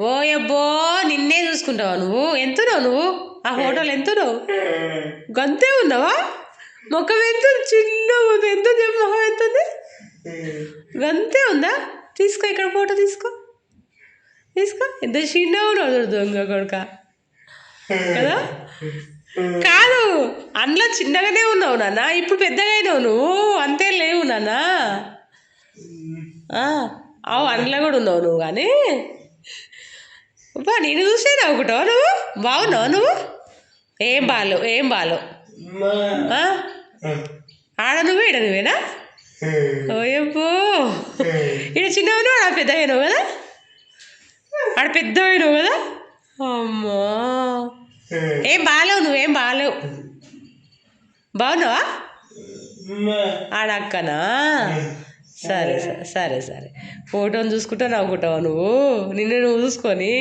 ఓ అబ్బో నిన్నే చూసుకుంటావా నువ్వు? ఎంతున్నావు నువ్వు? ఆ హోటల్ ఎంతున్నావు? గంతే ఉన్నావా? ముఖం ఎంత చిన్న ఉంది ఎంత మొహం ఎంత ఉంది? గంతే ఉందా? తీసుకో ఇక్కడ ఫోటో తీసుకో. తీసుకో. ఎంత చిన్నగా ఉన్నావు దొంగ కొడుక. కదా? కాదు అందులో చిన్నగానే ఉన్నావు నాన్న. ఇప్పుడు పెద్దగా అయినావు నువ్వు. అంతే లేవు నాన్న. ఆ, అవు అందులో కూడా ఉన్నావు నువ్వు కానీ. బా నేను చూసే నవ్వుకుంటావు నువ్వు? బాగున్నావు నువ్వు? ఏం బాగాలేవు ఏం ఆ? ఆడ నువ్వు ఈడ నువ్వేనా? ఓయబ్బో. ఈడ చిన్నవను ఆడ పెద్ద అయినావు కదా? ఆడ పెద్ద అయినావు కదా? అమ్మా. ఏం. బాగాలేవు నువ్వేం బాగాలేవు బాగున్నావా? ఆడ అక్కనా? సరే సరే సరే సరే. ఫోటోని చూసుకుంటా నవ్వుకుంటావా నువ్వు? నిన్ను నువ్వు చూసుకొని.